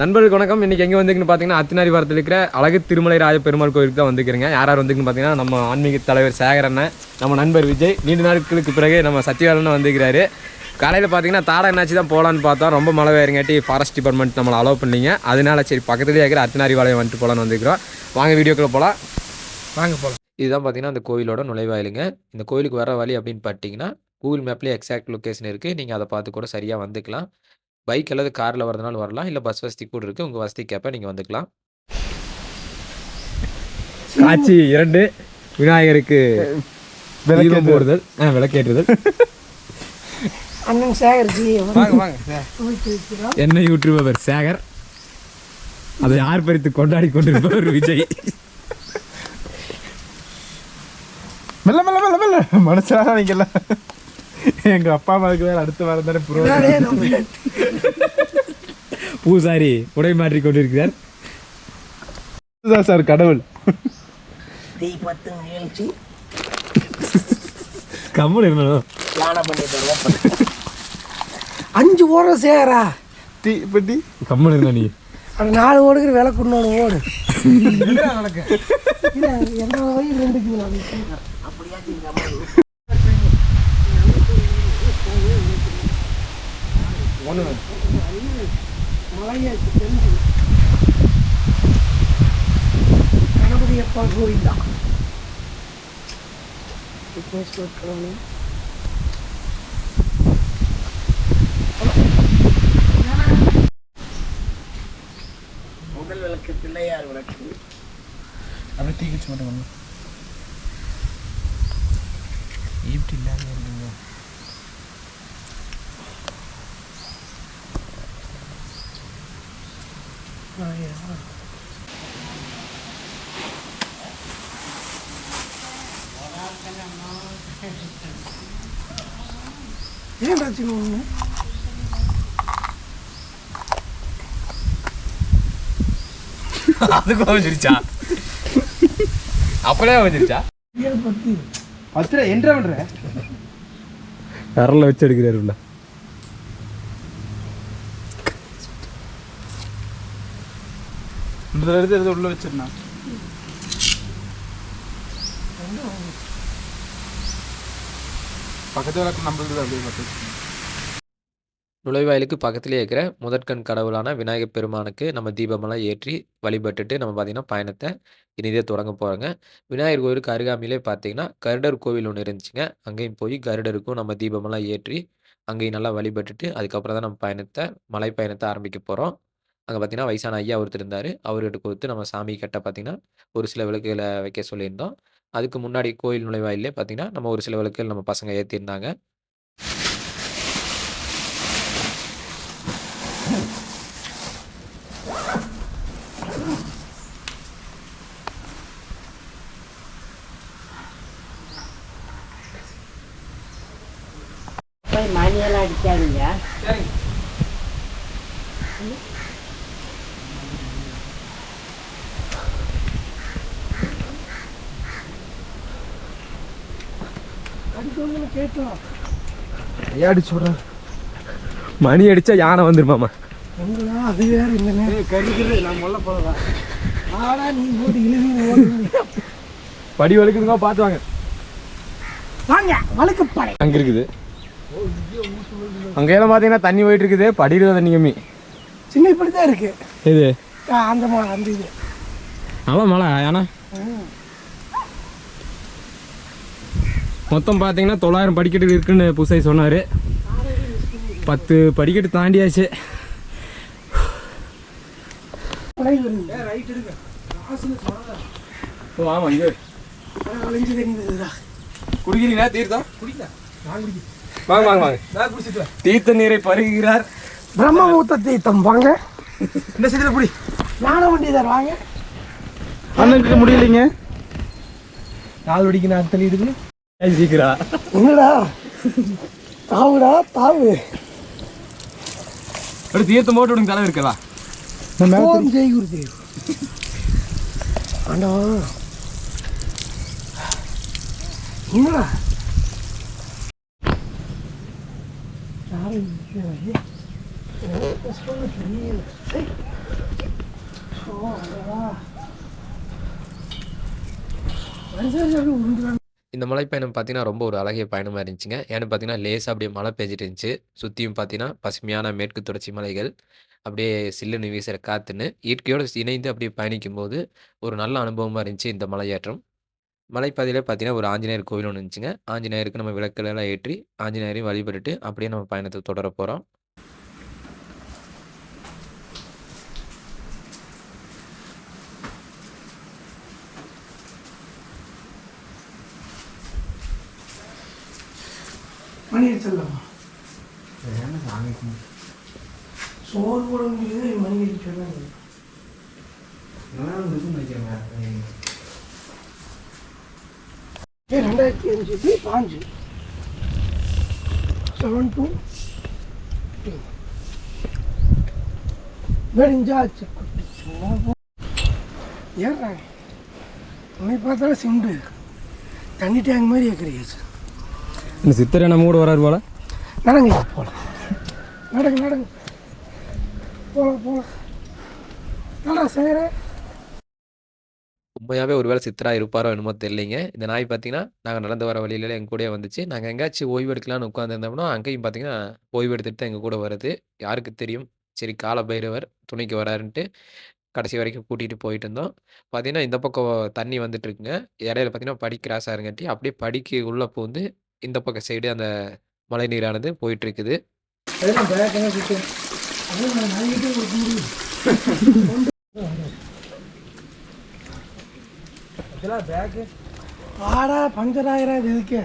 நண்பர்களுக்கு வணக்கம். இன்னைக்கு எங்கே வந்துருக்குன்னு பார்த்தீங்கன்னா அத்தினாரி வாரத்தில் இருக்கிற அழகு திருமலை ராஜ பெருமாள் கோயிலுக்கு தான் வந்துக்கிறேங்க யார் யார் வந்துருக்குன்னு பார்த்தீங்கன்னா நம்ம ஆன்மீக தலைவர் சேகர் அண்ணன் நம்ம நண்பர் விஜய் நீண்ட நாட்களுக்கு பிறகு நம்ம சத்யவேலன் வந்துக்கிறாரு காலையில் பார்த்தீங்கன்னா தாடா என்னாச்சு தான் போகலான்னு பார்த்தோம். ரொம்ப மழை வேறுங்காட்டி ஃபாரஸ்ட் டிபார்ட்மெண்ட் நம்மளை அலோவ் பண்ணீங்க. அதனால சரி பக்கத்துலேயே இருக்கிற அத்தினாரி வாளையம் வந்துட்டு போகலான்னு வந்துக்கிறோம் வாங்க வீடியோக்குள்ளே போகலாம் வாங்க போகலாம் இதுதான் பார்த்தீங்கன்னா அந்த கோயிலோட நுழைவாயிலுங்க. இந்த கோயிலுக்கு வர வழி அப்படின்னு பார்த்தீங்கன்னா கூகுள் மேப்லேயே எக்ஸாக்ட் லொக்கேஷன் இருக்குது நீங்கள் அதை பார்த்து கூட சரியாக வந்துக்கலாம். பைக் அல்லது காரில் வரதுனால வரலாம். இல்லை பஸ் வசதி கூட இருக்குது உங்கள் வசதிக்கேற்ப நீங்கள் வந்துக்கலாம். காட்சி இரண்டு. விநாயகருக்கு தீபம் போடுதல் ஆ விளக்கேற்றுதல். அண்ணன் சேகரிச்சு வாங்க வாங்க என்ன யூடியூபர் சேகர். அதை யார் பறித்து கொண்டாடி கொண்டிருப்பவர் விஜய். மெல்ல மெல்ல மெல்ல மெல்ல. மனசாக நீங்கல்ல எங்க அப்பா அம்மாவுக்கு வேற அடுத்த வாரம் தானே ப்ரோ. பூசாரி உடை மாற்றி கொண்டிருக்கிறார். சார் கடவுள். கம்மல் தருவோம். அஞ்சு ஓடுற சேகரா. டீ பட்டி. கம்மல் இருந்தா நீ. அது நாலு ஓடுகிற விலை கொண்டு ஓடு. எந்த வயது ரெண்டு கிலோ? அப்படியா கணபதி அப்பா கோயில் தான் விக்னேஸ்வர் காலனி. முதல் விளக்கு பிள்ளையார் விளக்கு. அப்படியே டீ குச்சி மட்டும் ஈப்டி இல்லாம இருக்கீங்க ஏன் பிரச்சனை ஒன்று அதுக்கும் வந்துருச்சா அப்பளே வந்துருச்சா பத்து பத்துல என்ன பண்ற வச்சு எடுக்கிறாருல்ல இந்த எடுத்து எடுத்து உள்ள வச்சிருந்தா பக்கத்து விளக்கு நம்மளுக்கு அப்படியே பார்த்து நுழைவாயிலுக்கு பக்கத்துலேயே இருக்கிற முதற்கண் கடவுளான விநாயகர் பெருமானுக்கு நம்ம தீபமெல்லாம் ஏற்றி வழிபட்டுட்டு நம்ம பார்த்திங்கன்னா பயணத்தை இனிதே தொடங்க போகிறோங்க விநாயகர் கோவிலுக்கு அருகாமையிலே பார்த்தீங்கன்னா கருடர் கோவில் ஒன்று இருந்துச்சுங்க. அங்கேயும் போய் கருடருக்கும் நம்ம தீபமெல்லாம் ஏற்றி அங்கேயும் நல்லா வழிபட்டுட்டு அதுக்கப்புறம் தான் நம்ம பயணத்தை மலை பயணத்தை ஆரம்பிக்க போகிறோம் அங்கே பார்த்தீங்கன்னா வயசான ஐயா ஒருத்தர் இருந்தார். அவர்கிட்ட கொடுத்து நம்ம சாமி கிட்ட பார்த்தீங்கன்னா ஒரு சில விளக்குகளை வைக்க சொல்லியிருந்தோம். அதுக்கு முன்னாடி கோயில் நுழைவாயிலே பார்த்தீங்கன்னா நம்ம ஒரு சில விளக்குகள் நம்ம பசங்க ஏற்றிருந்தாங்க மணியெல்லாம் அடிக்காதீங்க. ஏடி சொல்றேன் மணி அடிச்சா யானை வந்துருமாமா எங்களா அது வேற இந்த நேரம் கறிக்கிறது நான் முல்ல போதா ஆனா நீ ஓடி இழுவி ஓடுங்க படி வழுக்குதுங்க பார்த்து வாங்க. வாங்க வழுக்குப்பாறை அங்க இருக்குது. அங்கெல்லாம் பார்த்தீங்கன்னா தண்ணி போயிட்டு இருக்குது. படிக்கிற தண்ணி கம்மி. சின்ன இப்படி தான் இருக்கு இது அந்த மா அந்த இது. நல்லா மழை ஏன்னா மொத்தம் பார்த்தீங்கன்னா தொள்ளாயிரம் படிக்கட்டு இருக்குன்னு புதுசாக சொன்னார். பத்து படிக்கட்டு தாண்டியாச்சு. ஓ ஆமாம் இங்கே குடிக்கிறீங்களா தீர்த்தம்? வாங்க வாங்க வாங்க. நான் குடிச்சிட்டு தீர்த்த நீரை பருகுகிறார். பிரம்மபூத்த தீர்த்தம் வாங்க. இந்த புடி வண்டிதார் வாங்க. அண்ணனுக்கு முடியலைங்க. கால் வடிக்கு நான் தள்ளிடுது ஜீக்கிறா என்னடா? தாவுடா தாவு. ஒரு தீர்த்தம் போட்டு விடுங்க தலை இருக்கலா ஓம் ஜெய் குரு தேவ் ஆண்டா என்னடா உருண்டுறான இந்த மலைப்பயணம் பார்த்தீங்கன்னா, ரொம்ப ஒரு அழகிய பயணமாக இருந்துச்சுங்க. ஏன்னு பார்த்தீங்கன்னா, லேசாக அப்படியே மழை பெஞ்சிட்டு இருந்துச்சு. சுற்றியும் பார்த்தீங்கன்னா, பசுமையான மேற்கு தொடர்ச்சி மலைகள். அப்படியே சில்லுன்னு வீசுகிற காற்றுன்னு இயற்கையோடு இணைந்து அப்படியே பயணிக்கும்போது, ஒரு நல்ல அனுபவமாக இருந்துச்சு இந்த மலையேற்றம். மலைப்பாதையிலே பார்த்தீங்கன்னா, ஒரு ஆஞ்சநேயர் கோவில் ஒன்று இருந்துச்சுங்க. ஆஞ்சநேயருக்கு நம்ம விளக்கெல்லாம் ஏற்றி, ஆஞ்சநேயரையும் வழிபட்டுட்டு, அப்படியே நம்ம பயணத்தை தொடர போகிறோம் மணி அடிச்சிடலாமா சோறு போட முடியுது மணி ரெண்டாயிரத்தி அஞ்சு பாஞ்சு. செவன் டூ வெடிஞ்சாச்சு. ஏறாங்க உன்னை பார்த்தாலும் சிண்டு. தண்ணி டேங்க் மாதிரி ஏற்கிறீங்க இந்த சித்தரை நம்ம கூட வராரு போல? நடங்க போகலாம் நடங்க நடங்க போகலாம் போகலாம் நடா சேர உண்மையாகவே ஒரு வேளை சித்தரா இருப்பாரோ என்னமோ தெரியலைங்க. இந்த நாய் பார்த்தீங்கன்னா, நாங்கள் நடந்து வர வழியில எங்கள் கூடயே வந்துச்சு. நாங்கள் எங்கேயாச்சும் ஓய்வு எடுக்கலாம்னு உட்காந்துருந்தோம்னா, அங்கேயும் பார்த்தீங்கன்னா, ஓய்வு எடுத்துகிட்டு தான் எங்கள் கூட வருது. யாருக்கு தெரியும்? சரி கால பைரவர் துணைக்கு வராருன்ட்டு, கடைசி வரைக்கும் கூட்டிகிட்டு போயிட்டு இருந்தோம். பார்த்தீங்கன்னா, இந்த பக்கம் தண்ணி வந்துட்டு இருக்குங்க. இடையில பார்த்தீங்கன்னா, படி கிராஸ் ஆகுறங்காட்டி, அப்படியே படிக்கு உள்ளே பூந்து, இந்த பக்கம் சைடு அந்த மழை நீரானது போயிட்டு இருக்குது. ஆடா பஞ்சர் ஆகிறாது இதுக்கு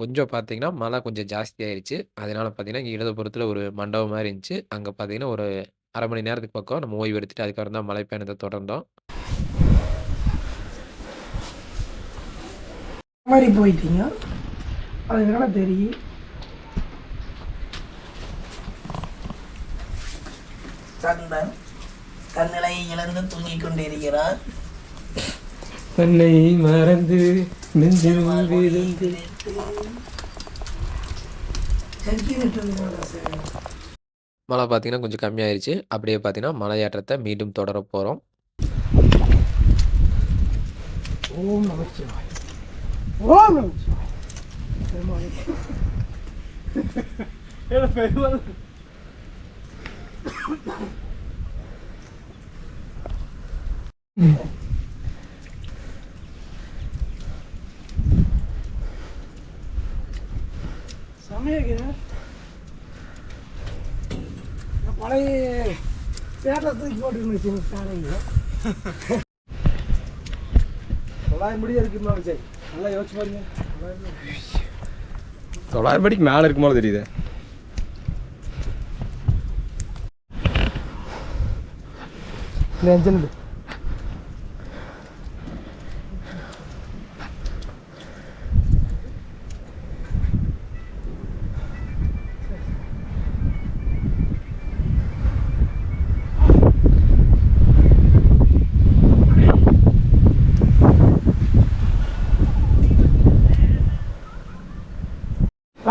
கொஞ்சம் பார்த்தீங்கன்னா, மழை கொஞ்சம் ஜாஸ்தி ஆயிருச்சு. அதனால பார்த்தீங்கன்னா, இங்க இடதுபுறத்துல ஒரு மண்டபம் மாரி இருந்துச்சு. அங்க பார்த்தீங்கன்னா, ஒரு 1/2 மணி நேரத்துக்கு பக்கம் நம்ம ஓய்வு எடுத்துட்டு, அதுக்கப்புறம் தான் மலை பயணத்த தொடர்ந்தோம். மாதிரி போயிட்டீங்க. அதுக்கான தெரியும் சந்தன் தன்னிலை இழந்து தூங்கிக் கொண்டிருக்கிறார். தன்னை மறந்து நெஞ்சில் விழுந்து செல்ஃபி நட்டுறதுனால சார். மழை பார்த்தீங்கன்னா, கொஞ்சம் கம்மியாயிருச்சு. அப்படியே பார்த்தீங்கன்னா, மலையேற்றத்த மீண்டும் தொடர போறோம். ஓம் நமச்சிவாய் ஓம் நமச்சிவாய் பெருமாளே. சமயக்கிற பழைய சேட்டை தூக்கி போட்டுருந்துச்சு காலையில். தொள்ளாயிரம் படி இருக்குமா விஜய்? நல்லா யோசிச்சு பாருங்க. தொள்ளாயிரம் படிக்கு மேலே இருக்கும் தெரியுது. இந்த அஞ்சல்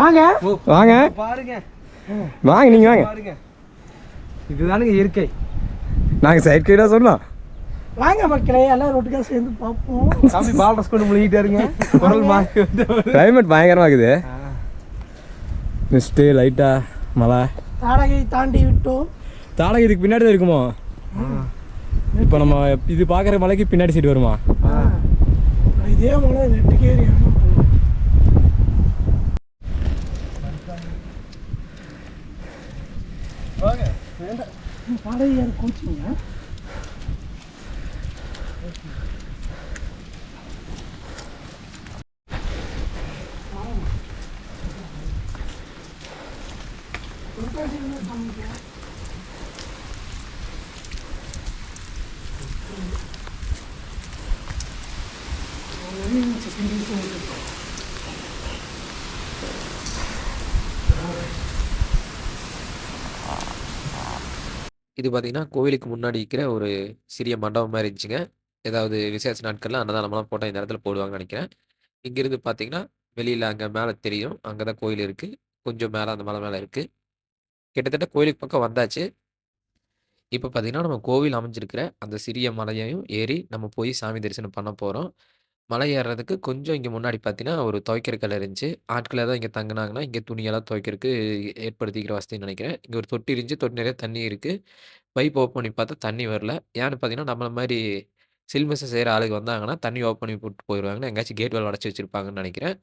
வாங்க. வாங்க. பாருங்க. வாங்க நீங்க வாங்க. பாருங்க. இதுதானுங்க இயற்கை. நாங்கள் செயற்கையில சொல்லலாம். வாங்க மக்களே எல்லாம் ரொட்டுக்கா சேர்ந்து பார்ப்போம். சாமி பால் ட்ரெஸ் கொண்டு முழுகிட்டே இருங்க. குரல் மாறி கிளைமேட் பயங்கரமா இருக்குது. மிஸ்ட்டு லைட்டா மழை. தாடகை தாண்டி விட்டோம். தாடகை இதுக்கு பின்னாடி தான் இருக்குமோ? இப்போ நம்ம இது பார்க்குற மலைக்கு பின்னாடி சைடு வருமா? இதே மலை நெட்டுக்கு ஏறி குளிச்சுங்க Thank you. இது பார்த்தீங்கன்னா, கோவிலுக்கு முன்னாடி இருக்கிற ஒரு சிறிய மண்டபம் மாதிரி இருந்துச்சுங்க. ஏதாவது விசேஷ நாட்களில் அன்னதானம்லாம் போட்டால் இந்த இடத்துல போடுவாங்கன்னு நினைக்கிறேன் இங்கிருந்து பார்த்தீங்கன்னா, வெளியில் அங்கே மேலே தெரியும். அங்கே தான் கோயில் இருக்குது கொஞ்சம் மேலே அந்த மலை மேலே இருக்குது கிட்டத்தட்ட கோயிலுக்கு பக்கம் வந்தாச்சு. இப்போ பார்த்தீங்கன்னா, நம்ம கோவில் அமைஞ்சிருக்கிற அந்த சிறிய மலையையும் ஏறி நம்ம போய் சாமி தரிசனம் பண்ண போகிறோம் மலை ஏறுறதுக்கு கொஞ்சம் இங்க முன்னாடி பார்த்தீங்கன்னா, ஒரு துவைக்கிற கல் இருந்துச்சு. ஆட்கள் ஏதாவது இங்க தங்குனாங்கன்னா, இங்க துணியெல்லாம் துவைக்கிறதுக்கு ஏற்படுத்திக்கிற வசதின்னு நெனைக்கிறேன். இங்க ஒரு தொட்டி இருந்துச்சு. தொட்டி நெறைய தண்ணி இருக்கு. பைப் ஓப்பன் பண்ணி பார்த்தா தண்ணி வரல. ஏன்னு பார்த்தீங்கன்னா, நம்மள மாரி சில்மிஷம் செய்ற ஆளுங்க வந்தாங்கன்னா, தண்ணி ஓப்பன் பண்ணி விட்டு போயிருவாங்கன்னு எங்கேயாச்சும் கேட் வேலை அடைச்சு வச்சிருப்பாங்கன்னு நெனைக்கிறேன்.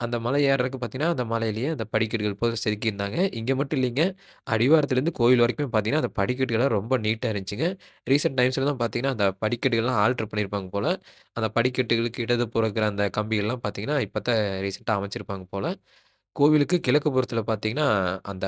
அந்த மலை ஏறுறதுக்கு பார்த்தீங்கன்னா, அந்த மலையிலேயே அந்த படிக்கட்டுகள் போல செதுக்கியிருந்தாங்க. இங்க மட்டும் இல்லைங்க. அடிவாரத்துலேருந்து கோயில் வரைக்குமே பார்த்தீங்கன்னா, அந்த படிக்கட்டுகள்லாம் ரொம்ப நீட்டா இருந்துச்சுங்க. ரீசென்ட் டைம்ஸ்ல தான் பார்த்தீங்கன்னா, அந்த படிக்கட்டுகள்லாம் ஆல்டர் பண்ணியிருப்பாங்க போல. அந்த படிக்கட்டுகளுக்கு இடதுபுறம் இருக்கிற அந்த கம்பிகள்லாம் பார்த்தீங்கன்னா, இப்ப தான் ரீசென்ட்டா அமைச்சிருப்பாங்க போல. கோவிலுக்கு கிழக்கு புறத்தில பார்த்தீங்கன்னா, அந்த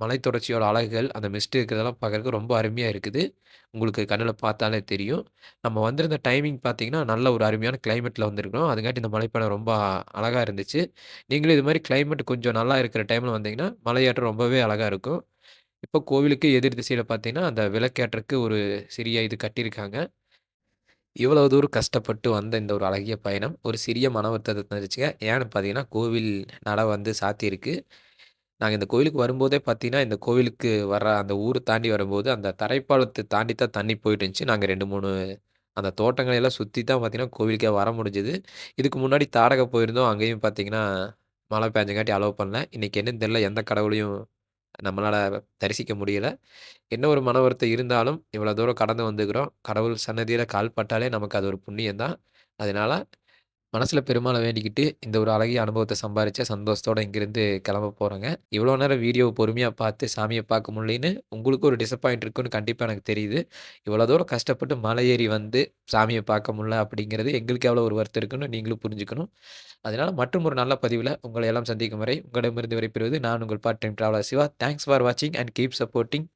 மலைத்தொடர்ச்சியோட அழகுகள், அந்த மிஸ்ட் இருக்கிறதெல்லாம் பார்க்கறதுக்கு ரொம்ப அருமையாக இருக்குது. உங்களுக்கு கண்ணில் பார்த்தாலே தெரியும். நம்ம வந்திருந்த டைமிங் பார்த்தீங்கன்னா, நல்ல ஒரு அருமையான கிளைமேட்டில் வந்திருக்கிறோம். அதுங்காட்டி இந்த மலைப்பயணம் ரொம்ப அழகாக இருந்துச்சு. நீங்களும் இது மாதிரி கிளைமேட் கொஞ்சம் நல்லா இருக்கிற டைமில் வந்தீங்கன்னா, மலையாற்றம் ரொம்பவே அழகாக இருக்கும். இப்போ கோவிலுக்கு எதிர் திசையில் பார்த்தீங்கன்னா, அந்த விளக்கேற்றக்கு ஒரு சிறிய இது கட்டியிருக்காங்க. இவ்வளவு தூரம் கஷ்டப்பட்டு வந்த இந்த ஒரு அழகிய பயணம், ஒரு சிறிய மன வருத்தத்த தந்துச்சுங்க. ஏன்னு பார்த்தீங்கன்னா, கோவில் நட வந்து சாத்தியிருக்கு. நாங்க இந்த கோவிலுக்கு வரும்போதே பார்த்தீங்கன்னா, இந்த கோவிலுக்கு வர அந்த ஊர தாண்டி வரும்போது, அந்த தரைப்பாலத்த தாண்டி தான் தண்ணி போயிட்டு இருந்துச்சு. நாங்க 2, 3 அந்த தோட்டங்களை எல்லாம் சுத்தி தான் பார்த்தீங்கன்னா, கோவிலுக்கே வர முடிஞ்சது. இதுக்கு முன்னாடி தாடகை போயிருந்தோம். அங்கேயும் பார்த்தீங்கன்னா, மழை பேஞ்சங்காட்டி அலோவ் பண்ணல. இன்னைக்கு என்னன்னு தெரியல. எந்த கடவுளையும் நம்மளால தரிசிக்க முடியல. என்ன ஒரு மன வருத்தம் இருந்தாலும், இவ்வளோ தூரம் கடந்து வந்துக்கிறோம். கடவுள் சன்னதியில கால் பட்டாலே நமக்கு அது ஒரு புண்ணியம் தான். அதனால மனசில் பெருமாளை வேண்டிக்கிட்டு, இந்த ஒரு அழகிய அனுபவத்தை சம்பாரிச்ச சந்தோஷத்தோடு இங்கேருந்து கிளம்ப போகிறோங்க இவ்வளோ நேரம் வீடியோவை பொறுமையாக பார்த்து சாமியை பார்க்க முடியலன்னு உங்களுக்கு ஒரு டிசப்பாயிண்ட் இருக்குன்னு கண்டிப்பாக எனக்கு தெரியுது. இவ்வளோ தூரம் கஷ்டப்பட்டு மலை ஏறி வந்து சாமியை பார்க்க முடியல அப்படிங்கிறது எங்களுக்கு எவ்வளோ ஒரு வருத்தம் இருக்குன்னு நீங்களும் புரிஞ்சுக்கணும். அதனால மற்றும் ஒரு நல்ல பதிவில் உங்களை எல்லாம் சந்திக்கும் வரை, உங்களிடமிருந்து விடைபெறுவது நான் உங்கள் part time traveller Siva. Thanks for வாட்சிங் அண்ட் கீப் சப்போர்ட்டிங்